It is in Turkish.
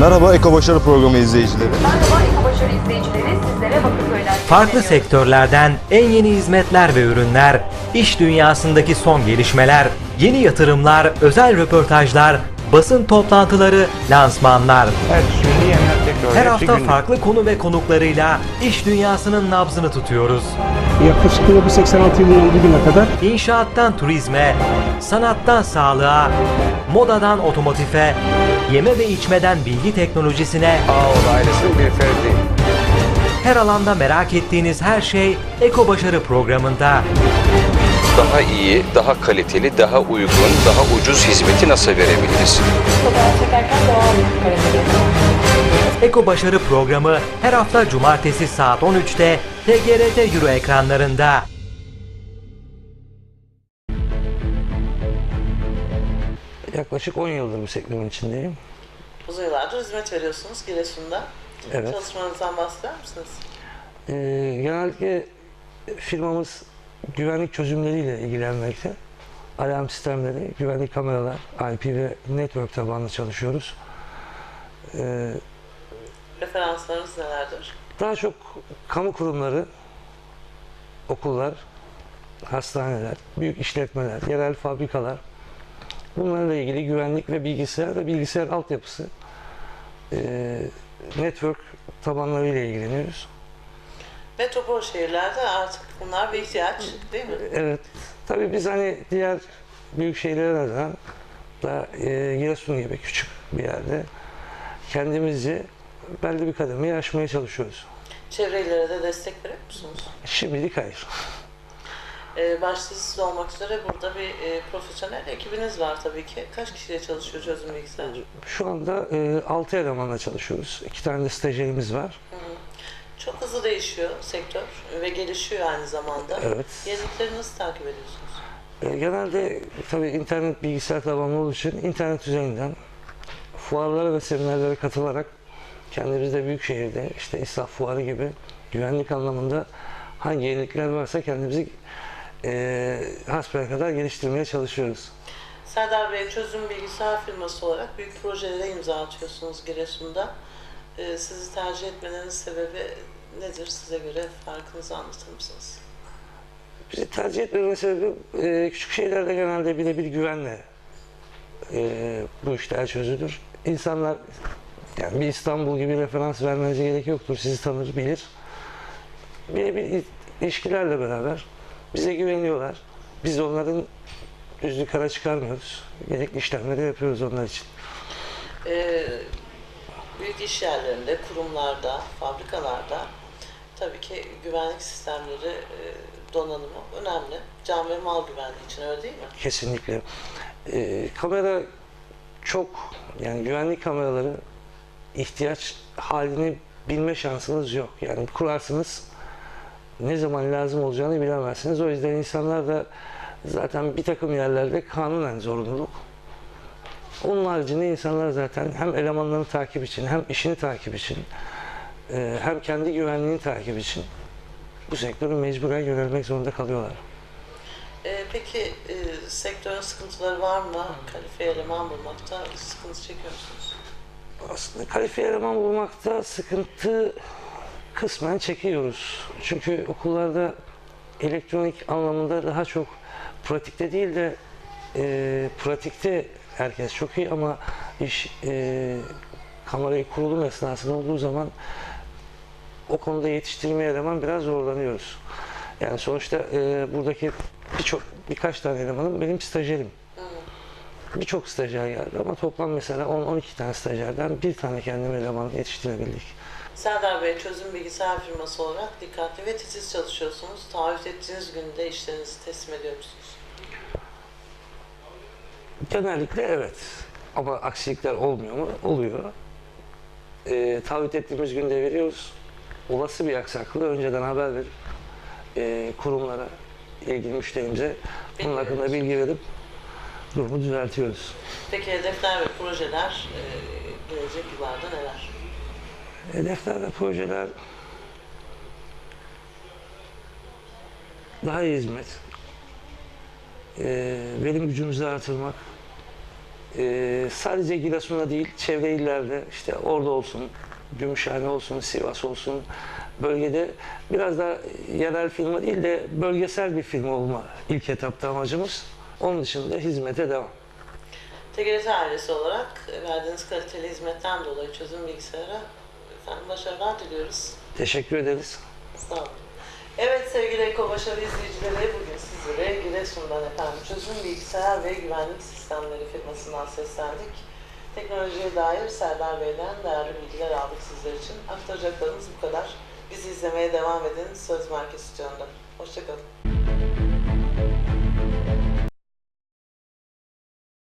Merhaba Eko Başarı Programı izleyicileri. Merhaba Eko Başarı izleyicileri, sizlere Bakırköy'den Farklı sektörlerden en yeni hizmetler ve ürünler, iş dünyasındaki son gelişmeler, yeni yatırımlar, özel röportajlar, basın toplantıları, lansmanlar. Tekrar Her hafta günlük. farklı konu ve konuklarıyla iş dünyasının nabzını tutuyoruz. Yaklaşık 1986 yılından bugüne kadar İnşaattan turizme, sanattan sağlığa, modadan otomotife, yeme ve içmeden bilgi teknolojisine, Ağol ailesinin bir ferdi. her alanda merak ettiğiniz her şey Eko Başarı programında. daha iyi, daha kaliteli, daha uygun, daha ucuz hizmeti nasıl verebiliriz? Fotoğraf çekerken devam edin. Eko Başarı programı her hafta cumartesi saat 13'te TGRT Euro ekranlarında. Yaklaşık 10 yıldır bu sektörün içindeyim. Uzun yıllardır hizmet veriyorsunuz Giresun'da. Evet. Çalışmanızdan bahseder misiniz? Ee, genellikle firmamız güvenlik çözümleriyle ilgilenmekte. Alarm sistemleri, güvenlik kameralar, IP ve network tabanlı çalışıyoruz. Ee, Referanslarınız nelerdir? daha çok kamu kurumları, okullar, hastaneler, büyük işletmeler, yerel fabrikalar, bunlarla ilgili güvenlik ve bilgisayar ve bilgisayar altyapısı, ee, network tabanlarıyla ilgileniyoruz. Metropol şehirlerde artık bunlar bir ihtiyaç değil mi? Evet. Tabii biz hani diğer büyük şehirlere nazaran da e, Giresun gibi küçük bir yerde kendimizi belli bir kademeyi aşmaya çalışıyoruz. Çevre illere de destek veriyor musunuz? Şimdilik hayır. Ee, başta siz olmak üzere burada bir e, profesyonel ekibiniz var tabii ki. Kaç kişiyle çalışıyor çözüm bilgisayar? Şu anda e, 6 elemanla çalışıyoruz. 2 tane de stajyerimiz var. Çok hızlı değişiyor sektör ve gelişiyor aynı zamanda. Evet. Yenilikleri nasıl takip ediyorsunuz? E, genelde tabii internet bilgisayar tabanlı olduğu için internet üzerinden fuarlara ve seminerlere katılarak kendimiz de büyük şehirde işte İsraf Fuarı gibi güvenlik anlamında hangi yenilikler varsa kendimizi e, hasbel kadar geliştirmeye çalışıyoruz. Serdar Bey çözüm bilgisayar firması olarak büyük projelere imza atıyorsunuz Giresun'da. Ee, sizi tercih etmelerinin sebebi nedir size göre? Farkınızı anlatır mısınız? Bizi tercih etmemin sebebi e, küçük şeylerde genelde birebir güvenle e, bu işler çözülür. İnsanlar yani bir İstanbul gibi referans vermenize gerek yoktur. Sizi tanır, bilir. Birebir il- ilişkilerle beraber bize güveniyorlar. Biz onların yüzünü kara çıkarmıyoruz. Gerekli işlemleri yapıyoruz onlar için. Ee, büyük iş yerlerinde, kurumlarda, fabrikalarda tabii ki güvenlik sistemleri, e, donanımı önemli. Can ve mal güvenliği için öyle değil mi? Kesinlikle. Ee, kamera çok yani güvenlik kameraları ihtiyaç halini bilme şansınız yok. Yani kurarsınız ne zaman lazım olacağını bilemezsiniz. O yüzden insanlar da zaten bir takım yerlerde kanunen zorunluluk. Onun haricinde insanlar zaten hem elemanlarını takip için hem işini takip için e, hem kendi güvenliğini takip için bu sektöre mecburen yönelmek zorunda kalıyorlar. Ee, peki e, sektörün sıkıntıları var mı? Kalifiye eleman bulmakta sıkıntı çekiyor musunuz? Aslında kalifiye eleman bulmakta sıkıntı kısmen çekiyoruz. Çünkü okullarda elektronik anlamında daha çok pratikte değil de e, pratikte herkes çok iyi ama iş e, kamerayı kurulum esnasında olduğu zaman o konuda yetiştirmeye eleman biraz zorlanıyoruz. Yani sonuçta e, buradaki birçok birkaç tane elemanım benim stajyerim. Birçok stajyer geldi ama toplam mesela 10-12 tane stajyerden bir tane kendim eleman yetiştirebildik. Serdar Bey çözüm bilgisayar firması olarak dikkatli ve titiz çalışıyorsunuz. Taahhüt ettiğiniz günde işlerinizi teslim ediyor musunuz? Genellikle evet. Ama aksilikler olmuyor mu? Oluyor. E, taahhüt ettiğimiz günde veriyoruz. Olası bir aksaklığı önceden haber verip e, kurumlara, ilgili müşterimize bunun hakkında bilgi verip durumu düzeltiyoruz. Peki hedefler ve projeler e, gelecek yıllarda neler? Hedefler ve projeler daha iyi hizmet, e, verim gücümüzü artırmak, e, sadece Giresun'da değil, çevre illerde işte orada olsun, Gümüşhane olsun, Sivas olsun bölgede biraz da yerel firma değil de bölgesel bir firma olma ilk etapta amacımız. Onun dışında hizmete devam. TGRT ailesi olarak verdiğiniz kaliteli hizmetten dolayı çözüm bilgisayara efendim başarılar diliyoruz. Teşekkür ederiz. Sağ olun. Evet sevgili Eko Başarı izleyicileri bugün sizlere Giresun'dan efendim çözüm bilgisayar ve güvenlik sistemleri firmasından seslendik. Teknolojiye dair Serdar Bey'den değerli bilgiler aldık sizler için. Aktaracaklarımız bu kadar. Bizi izlemeye devam edin. Söz Merkez Stüdyo'nda. Hoşçakalın.